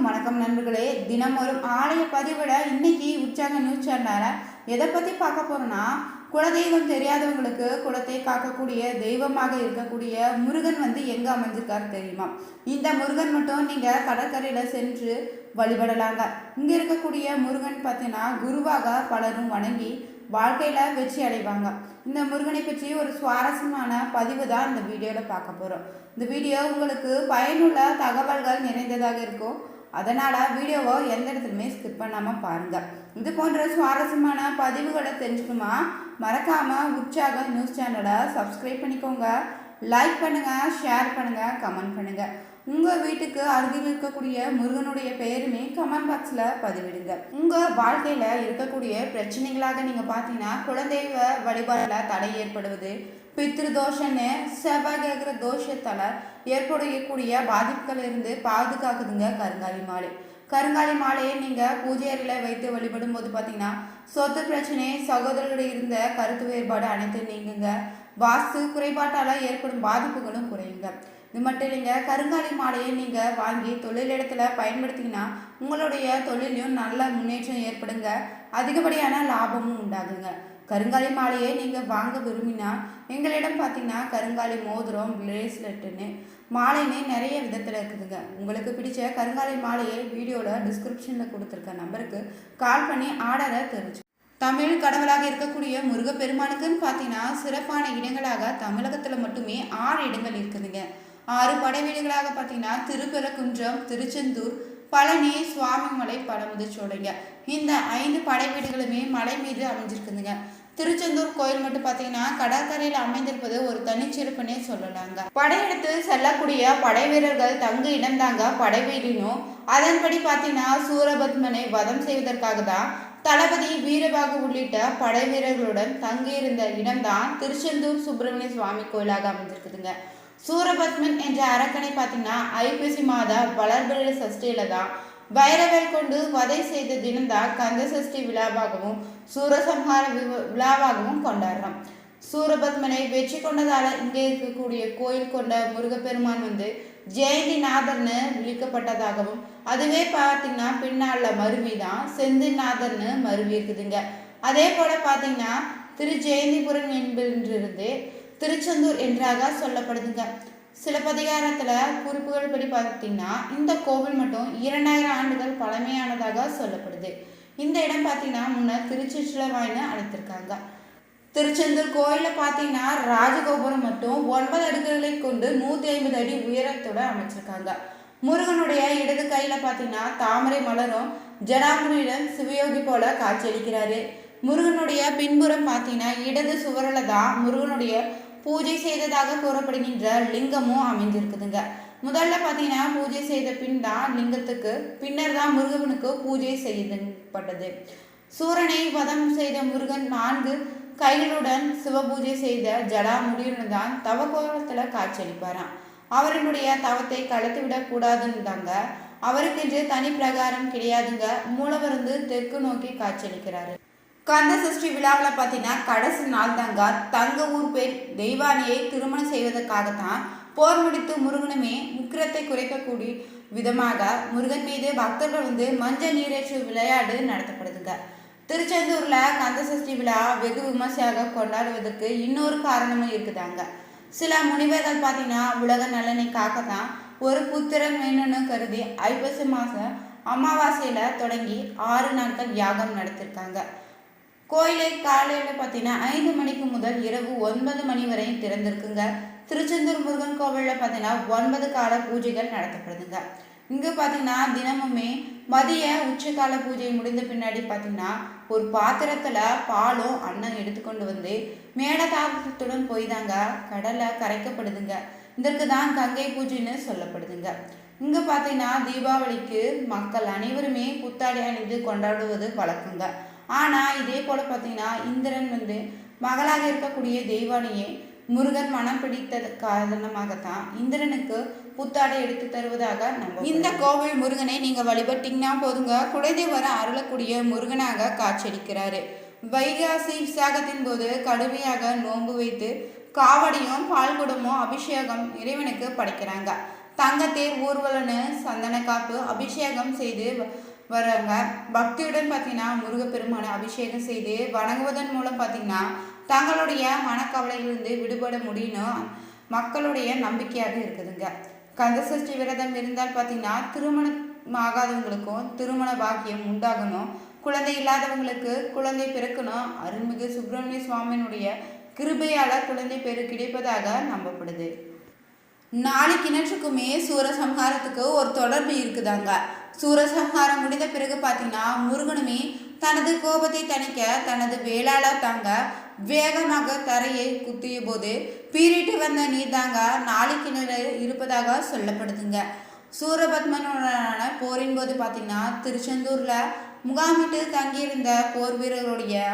அனைவருக்கும் வணக்கம் நண்பர்களே. தினம் வரும் ஆலய பதிவிட இன்னைக்கு உற்சாக நியூஸ் சேனல எதை பற்றி பார்க்க போகிறோன்னா குலதெய்வம் தெரியாதவங்களுக்கு குலத்தை காக்கக்கூடிய தெய்வமாக இருக்கக்கூடிய முருகன் வந்து எங்கே அமைஞ்சிருக்காரு தெரியுமா? இந்த முருகன் மட்டும் நீங்கள் கடற்கரையில் சென்று வழிபடலாங்க. இங்கே இருக்கக்கூடிய முருகன் பார்த்தீங்கன்னா குருவாக பலரும் வணங்கி வாழ்க்கையில் வெற்றி அடைவாங்க. இந்த முருகனை பற்றி ஒரு சுவாரஸ்யமான பதிவு தான் இந்த வீடியோவில் பார்க்க போகிறோம் இந்த வீடியோ உங்களுக்கு பயனுள்ள தகவல்கள் நிறைந்ததாக இருக்கும். அதனால் வீடியோவை எந்த இடத்துலையுமே ஸ்கிப் பண்ணாமல் பாருங்கள் இது போன்ற சுவாரஸ்யமான பதிவுகளை தெரிஞ்சுக்கணுமா? மறக்காமல் உற்சாக நியூஸ் சேனலை சப்ஸ்கிரைப் பண்ணிக்கோங்க. லைக் பண்ணுங்கள் ஷேர் பண்ணுங்கள் கமெண்ட் பண்ணுங்கள் உங்கள் வீட்டுக்கு அருகில் இருக்கக்கூடிய முருகனுடைய பெயருமே கமெண்ட் பாக்ஸில் பதிவிடுங்க. உங்கள் வாழ்க்கையில் இருக்கக்கூடிய பிரச்சனைகளாக நீங்கள் பார்த்தீங்கன்னா குலதெய்வ வழிபாடில் தடை ஏற்படுவது பித்ருதோஷன்னு செவ்வாய் கேட்குற தோஷத்தால் ஏற்படக்கூடிய பாதிப்புகள் இருந்து பாதுகாக்குதுங்க கருங்காலி மாலை. கருங்காலி மாலையை நீங்கள் பூஜை அறையில் வைத்து வழிபடும் போது பார்த்தீங்கன்னா சொத்து பிரச்சனை சகோதரர்களிடம் இருந்த கருத்து வேறுபாடு அனைத்து நீங்குங்க. வாஸ்து குறைபாட்டால் ஏற்படும் பாதிப்புகளும் குறையுங்க. இது மட்டும் இல்லைங்க கருங்காலி மாலையை நீங்கள் வாங்கி தொழிலிடத்துல பயன்படுத்திங்கன்னா உங்களுடைய தொழிலையும் நல்ல முன்னேற்றம் ஏற்படுங்க. அதிகப்படியான லாபமும் உண்டாகுங்க. கருங்காலி மாலையை நீங்கள் வாங்க விரும்பினா எங்களிடம் பார்த்தீங்கன்னா கருங்காலி மோதிரம் பிரேஸ்லெட்டுன்னு மாலைன்னு நிறைய விதத்தில் இருக்குதுங்க. உங்களுக்கு பிடிச்ச கருங்காலி மாலையை வீடியோவில் டிஸ்கிரிப்ஷனில் கொடுத்துருக்க நம்பருக்கு கால் பண்ணி ஆர்டரை தெரிஞ்சு தமிழ் கடவுளாக இருக்கக்கூடிய முருகப்பெருமானுக்குன்னு பார்த்தீங்கன்னா சிறப்பான இடங்களாக தமிழகத்தில் மட்டுமே ஆறு இடங்கள் இருக்குதுங்க. ஆறு படை வீடுகளாக பார்த்தீங்கன்னா திருப்பெருக்குன்றம் திருச்செந்தூர் பழனி சுவாமிமலை பழமுதிர்ச்சோலைங்க இந்த ஐந்து படை வீடுகளுமே மலை மீது அமைஞ்சிருக்குதுங்க. திருச்செந்தூர் கோயில் மட்டும் பார்த்தீங்கன்னா கடற்கரையில் அமைந்திருப்பது ஒரு தனிச்சிறப்புனே சொல்லலாங்க. படையெடுத்து செல்லக்கூடிய படை வீரர்கள் தங்கு இடம்தாங்க படைவீடினும் அதன்படி பார்த்தீங்கன்னா சூரபத்மனை வதம் செய்வதற்காக தான் தளபதி வீரபாகு உள்ளிட்ட படை வீரர்களுடன் தங்கியிருந்த இடம்தான் திருச்செந்தூர் சுப்பிரமணிய சுவாமி கோயிலாக அமைஞ்சிருக்குதுங்க சூரபத்மன் என்ற அரக்கனை பார்த்தீங்கன்னா ஐப்பசி மாத வளர்பிறை சஷ்டியில தான் வைரவர் கொண்டு வதை செய்த தினம்தான் கந்த சஷ்டி விழாவாகவும் சூரசம்ஹார விழாவாகவும் கொண்டாடுறோம். சூரபத்மனை வெற்றி கொண்டதால இங்கே இருக்கக்கூடிய கோயில் கொண்ட முருகப்பெருமான் வந்து ஜெயந்திநாதர்னு விழிக்கப்பட்டதாகவும் அதுவே பார்த்தீங்கன்னா பின்னால மருவி தான் செந்திநாதர்னு மருவி இருக்குதுங்க. அதே போல பார்த்தீங்கன்னா திரு ஜெயந்திபுரம் என்பதிலிருந்து திருச்செந்தூர் என்றாக சொல்லப்படுதுங்க. சிலப்பதிகாரத்தில் குறிப்புகள் படி பார்த்தீங்கன்னா இந்த கோவில் மட்டும் இரண்டாயிரம் ஆண்டுகள் பழமையானதாக சொல்லப்படுது. இந்த இடம் பார்த்தீங்கன்னா முன்னர் திருச்சிற்றவாயின்னு அழைத்திருக்காங்க. திருச்செந்தூர் கோயிலில் பார்த்தீங்கன்னா ராஜகோபுரம் மட்டும் ஒன்பது அடுக்குகளை கொண்டு நூற்றி ஐம்பது அடி உயரத்தோட அமைச்சிருக்காங்க. முருகனுடைய இடது கையில் பார்த்தீங்கன்னா தாமரை மலரும் ஜடாமுனியுடன் சிவயோகி போல காட்சியளிக்கிறாரு. முருகனுடைய பின்புறம் பார்த்தீங்கன்னா இடது சுவரில் தான் முருகனுடைய பூஜை செய்ததாக கூறப்படுகின்ற லிங்கமும் அமைந்திருக்குதுங்க. முதல்ல பார்த்தீங்கன்னா பூஜை செய்த பின் தான் லிங்கத்துக்கு பின்னர் தான் முருகனுக்கு பூஜை செய்யப்பட்டது. சூரனை வதம் செய்த முருகன் நான்கு கைகளுடன் சிவபூஜை செய்த ஜடாமுடியுடன் தான் தவக்கோலத்தில் காட்சியளிப்பாராம். அவரினுடைய தவத்தை கலத்து விடக்கூடாதுன்னு தாங்க அவருக்கென்று தனி பிரகாரம் கிடையாதுங்க மூலவருந்து தெற்கு நோக்கி காட்சியளிக்கிறாரு. கந்த சஷ்டி விழாவில் பார்த்தீங்கன்னா கடைசி நாள் தாங்க தங்க ஊர் பெண் தெய்வானியை திருமணம் செய்வதற்காகத்தான் போர் முடித்து முருகனுமே உக்கிரத்தை குறைக்கக்கூடிய விதமாக முருகன் மீது பக்தர்கள் வந்து மஞ்சள் நீரேற்று விளையாடு நடத்தப்படுதுங்க. திருச்செந்தூரில் கந்த சஷ்டி விழா வெகு விமர்சையாக கொண்டாடுவதற்கு இன்னொரு காரணமும் இருக்குதாங்க. சில முனிவர்கள் பார்த்தீங்கன்னா உலக நலனை காக்கத்தான் ஒரு புத்திரன் வேணும்னு கருதி ஐப்பசி மாதம் அமாவாசையில் தொடங்கி ஆறு நாட்கள் யாகம் நடத்திருக்காங்க. கோயிலை காலையில் பார்த்தீங்கன்னா ஐந்து மணிக்கு முதல் இரவு ஒன்பது மணி வரையும் திறந்திருக்குங்க. திருச்செந்தூர் முருகன் கோவிலில் பார்த்தீங்கன்னா ஒன்பது கால பூஜைகள் நடத்தப்படுதுங்க. இங்கே பார்த்தீங்கன்னா தினமுமே மதிய உச்சகால பூஜை முடிந்த பின்னாடி பார்த்தீங்கன்னா ஒரு பாத்திரத்தில் பாலும் அன்னம் எடுத்துக்கொண்டு வந்து மேடதாபத்துடன் போய் தாங்க கடலை கரைக்கப்படுதுங்க. இதற்கு தான் கங்கை பூஜைன்னு சொல்லப்படுதுங்க. இங்கே பார்த்தீங்கன்னா தீபாவளிக்கு மக்கள் அனைவருமே புத்தாடை அணிந்து கொண்டாடுவது வழக்கங்க. ஆனால் இதே போல் பார்த்தீங்கன்னா இந்திரன் வந்து மகளாக இருக்கக்கூடிய தெய்வானியை முருகன் மனம் பிடித்தது காரணமாகத்தான் இந்திரனுக்கு புத்தாடை எடுத்து தருவதாக நம்ம இந்த கோவில் முருகனை நீங்கள் வழிபட்டீங்கன்னா போதுங்க. குலதெய்வர அருளக்கூடிய முருகனாக காட்சியளிக்கிறாரு. வைகாசி விசாகத்தின் போது கடுமையாக நோன்பு வைத்து காவடியும் பால்குடமும் அபிஷேகம் இறைவனுக்கு படைக்கிறாங்க. தங்கத்தேர் ஊர்வலன்னு சந்தன காப்பு அபிஷேகம் செய்து வராங்க பக்தியுடன் பார்த்தீங்கன்னா முருகப்பெருமானை அபிஷேகம் செய்து வணங்குவதன் மூலம் பார்த்தீங்கன்னா தங்களுடைய மனக்கவலையிலிருந்து விடுபட முடியணும். மக்களுடைய நம்பிக்கையாக இருக்குதுங்க. கந்தசஷ்டி விரதம் இருந்தால் பார்த்தீங்கன்னா திருமணம் ஆகாதவங்களுக்கும் திருமண பாக்கியம் உண்டாகணும். குழந்தை இல்லாதவங்களுக்கு குழந்தை பிறக்கணும். அருள்மிகு சுப்பிரமணிய சுவாமியினுடைய கிருபையால குழந்தை பேரு கிடைப்பதாக நம்பப்படுது. நாலு கிணற்றுக்குமே சூரசம்ஹாரத்துக்கு ஒரு தொடர்பு இருக்குதாங்க. சூரசம்ஹாரம் முடிந்த பிறகு பார்த்தீங்கன்னா முருகனுமே தனது கோபத்தை தணிக்க தனது வேளாள தாங்க வேகமாக தரையை குத்திய போது பீறிட்டு வந்த நீர் தாங்க நாலு கிணறு இருப்பதாக சொல்லப்படுதுங்க. சூரபத்மனுடனான போரின் போது பார்த்தீங்கன்னா திருச்செந்தூரில் முகாமிட்டு தங்கியிருந்த போர் வீரர்களுடைய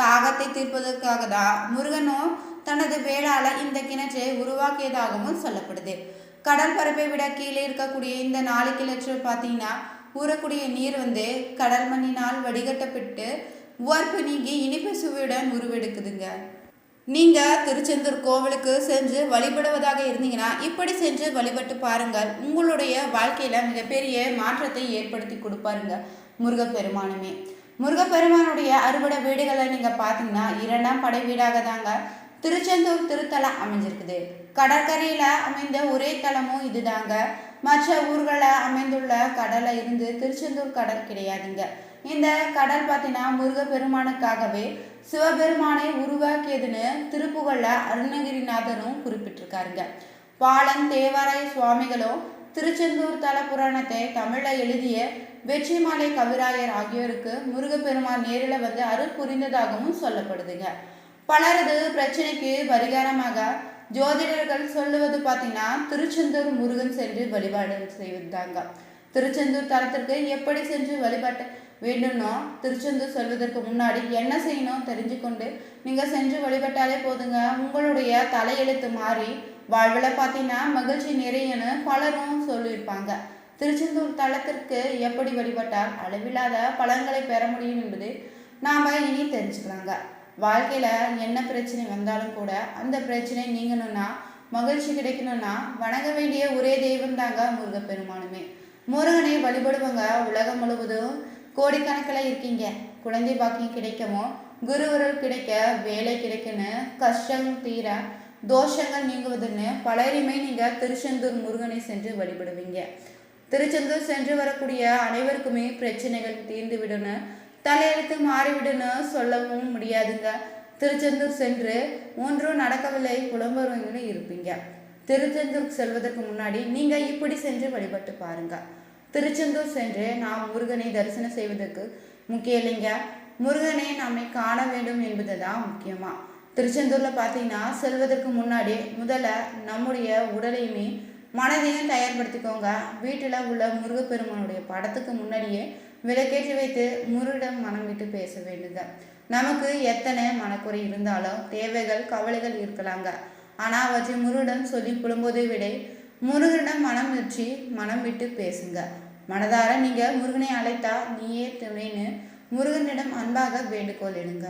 தாகத்தை தீர்ப்பதற்காக தான் முருகனும் தனது வேளால இந்த கிணற்றை உருவாக்கியதாகவும் சொல்லப்படுது. கடல் பரப்பை விட கீழே இருக்கக்கூடிய இந்த நாலு கிணற்று பார்த்தீங்கன்னா ஊறக்கூடிய நீர் வந்து கடல் மண்ணினால் வடிகட்டப்பட்டு உவர்ப்பு நீங்கி இனிப்பு சுவையுடன் உருவெடுக்குதுங்க. நீங்கள் திருச்செந்தூர் கோவிலுக்கு சென்று வழிபடுவதாக இருந்தீங்கன்னா இப்படி சென்று வழிபட்டு பாருங்கள். உங்களுடைய வாழ்க்கையில் மிகப்பெரிய மாற்றத்தை ஏற்படுத்தி கொடுப்பாருங்க முருகப்பெருமானுமே. முருகப்பெருமானுடைய அறுபடை வீடுகளை நீங்கள் பார்த்தீங்கன்னா இரண்டாம் படை வீடாக தாங்க திருச்செந்தூர் திருத்தலம் அமைஞ்சிருக்குது. கடற்கரையில் அமைந்த ஒரே தலமும் இதுதாங்க. மற்ற ஊர்களில் அமைந்துள்ள கடலை இருந்து திருச்செந்தூர் கடல் கிடையாதுங்க. இந்த கடல் பார்த்தீங்கன்னா முருகப்பெருமானுக்காகவே சிவபெருமானை உருவாக்கியதுன்னு திருப்புகழில் அருணகிரிநாதரும் குறிப்பிட்டிருக்காருங்க. பாலன் தேவாராய சுவாமிகளும் திருச்செந்தூர் தல புராணத்தை தமிழில் எழுதிய வெற்றிமாலை கவிராயர் ஆகியோருக்கு முருகப்பெருமான் நேரில் வந்து அருள் புரிந்ததாகவும் சொல்லப்படுதுங்க. பலரது பிரச்சனைக்கு பரிகாரமாக ஜோதிடர்கள் சொல்லுவது பார்த்தீங்கன்னா திருச்செந்தூர் முருகன் சென்று வழிபாடு செய்வதுதாங்க திருச்செந்தூர் தலத்திற்கு எப்படி சென்று வழிபாட்டு வேண்டும்னோ திருச்செந்தூர் சொல்வதற்கு முன்னாடி என்ன செய்யணும் தெரிஞ்சு கொண்டு நீங்கள் சென்று வழிபட்டாலே போதுங்க. உங்களுடைய தலையெழுத்து மாறி வாழ்வில் பார்த்தீங்கன்னா மகிழ்ச்சி நிறையன்னு பலரும் சொல்லியிருப்பாங்க. திருச்செந்தூர் தலத்திற்கு எப்படி வழிபட்டால் அளவில்லாத பலன்களை பெற முடியும் என்பது நாம் இனி தெரிஞ்சுக்கலாங்க. வாழ்க்கையில் என்ன பிரச்சனை வந்தாலும் கூட அந்த பிரச்சனை நீங்கணும்னா மகிழ்ச்சி கிடைக்கணும்னா வணங்க வேண்டிய ஒரே தெய்வம் தாங்க முருகப்பெருமானுமே. முருகனை வழிபடுவங்க உலகம் முழுவதும். கோடிக்கணக்கில் இருக்கீங்க. குழந்தை பாக்கியம் கிடைக்கவும் குருவருள் கிடைக்க வேலை கிடைக்குன்னு கஷ்டம் தீர தோஷங்கள் நீங்குவதுன்னு பலரையுமே நீங்கள் திருச்செந்தூர் முருகனை சென்று வழிபடுவீங்க. திருச்செந்தூர் சென்று வரக்கூடிய அனைவருக்குமே பிரச்சனைகள் தீர்ந்து விடுன்னு தலையெழுத்து மாறிவிடுன்னு சொல்லவும் முடியாதுங்க. திருச்செந்தூர் சென்று ஒன்றும் நடக்கவில்லை புலம்புறவங்களும் இருப்பீங்க. திருச்செந்தூர் செல்வதற்கு முன்னாடி நீங்க இப்படி சென்று வழிபட்டு பாருங்க. திருச்செந்தூர் சென்று நாம் முருகனை தரிசனம் செய்வதற்கு முக்கியம் இல்லைங்க. முருகனை நம்மை காண வேண்டும் என்பது தான் முக்கியமா. திருச்செந்தூர்ல பார்த்தீங்கன்னா செல்வதற்கு முன்னாடி முதல்ல நம்முடைய உடலையுமே மனதையும் தயார்படுத்திக்கோங்க. வீட்டில் உள்ள முருகப்பெருமானுடைய படத்துக்கு முன்னாடியே விளக்கேற்றி வைத்து முருடம் மனம் விட்டு பேச வேண்டுங்க நமக்கு எத்தனை மனக்குறை இருந்தாலும் தேவைகள் கவலைகள் இருக்கலாங்க. ஆனால் அவற்றை முருகிடம் சொல்லி புலம்போதை விட முருகனிடம் மனம் வச்சு மனம் விட்டு பேசுங்க. மனதார நீங்கள் முருகனை அழைத்தா நீயே துணைன்னு முருகனிடம் அன்பாக வேண்டுகோள் இடுங்க.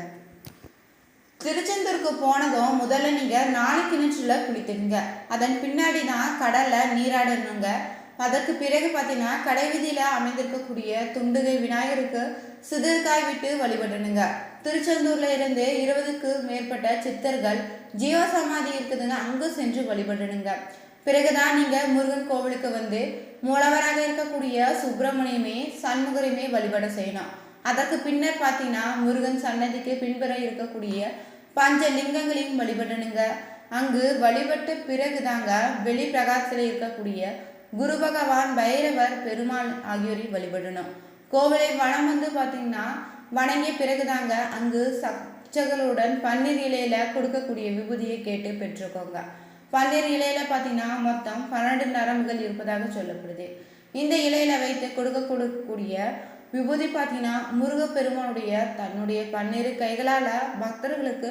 திருச்செந்தூருக்கு போனதும் முதல்ல நீங்கள் நாலு கிணற்றுல குளித்துக்குங்க. அதன் பின்னாடி தான் கடலில் நீராடணுங்க. அதற்கு பிறகு பார்த்தீங்கன்னா கடைவீதியில் அமைந்திருக்கக்கூடிய துண்டுகை விநாயகருக்கு சிதற்காய் விட்டு வழிபடணுங்க. திருச்செந்தூர்ல இருந்து இருபதுக்கு மேற்பட்ட சித்தர்கள் ஜீவசமாதி இருக்குதுங்க அங்கு சென்று வழிபடணுங்க. பிறகுதான் நீங்க முருகன் கோவிலுக்கு வந்து மூலவராக இருக்கக்கூடிய சுப்பிரமணியமே சண்முகரையுமே வழிபட செய்யணும். அதற்கு பின்னர் பார்த்தீங்கன்னா முருகன் சன்னதிக்கு பின்புற இருக்கக்கூடிய பஞ்ச லிங்கங்களையும் வழிபடணுங்க. அங்கு வழிபட்ட பிறகுதாங்க வெளி பிரகாசத்தில் இருக்கக்கூடிய குரு பகவான் பைரவர் பெருமாள் ஆகியோரை வழிபடணும். கோவிலை வனம் வந்து பார்த்தீங்கன்னா வணங்கிய பிறகுதாங்க அங்கு சச்சகளுடன் பன்னீர் இலையில கொடுக்கக்கூடிய விபூதியை கேட்டு பெற்றுக்கோங்க. பன்னீர் இலையில பார்த்தீங்கன்னா மொத்தம் பன்னெண்டு நரம்புகள் இருப்பதாக சொல்லப்படுது. இந்த இலையில வைத்து கொடுக்க கொடுக்கக்கூடிய விபூதி பார்த்தீங்கன்னா முருகப்பெருமானுடைய தன்னுடைய பன்னிரு கைகளால பக்தர்களுக்கு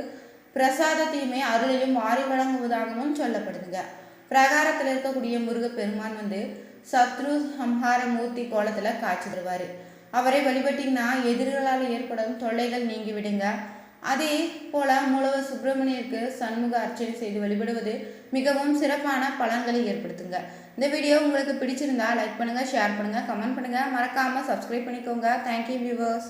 பிரசாதத்தையுமே அருளையும் வாரி வழங்குவதாகவும் சொல்லப்படுதுங்க. பிரகாரத்தில் இருக்கக்கூடிய முருகப்பெருமான் வந்து சத்ரு சம்ஹார மூர்த்தி கோலத்தில் காட்சி தருவார் அவரை வழிபட்டிங்கன்னா எதிரிகளால் ஏற்படும் தொல்லைகள் நீங்கி விடுங்க. அதே போல முழுவர் சுப்பிரமணியருக்கு சண்முக அர்ச்சனை செய்து வழிபடுவது மிகவும் சிறப்பான பலன்களை ஏற்படுத்துங்க. இந்த வீடியோ உங்களுக்கு பிடிச்சிருந்தா லைக் பண்ணுங்கள் ஷேர் பண்ணுங்கள் கமெண்ட் பண்ணுங்கள் மறக்காமல் சப்ஸ்கிரைப் பண்ணிக்கோங்க. Thank you viewers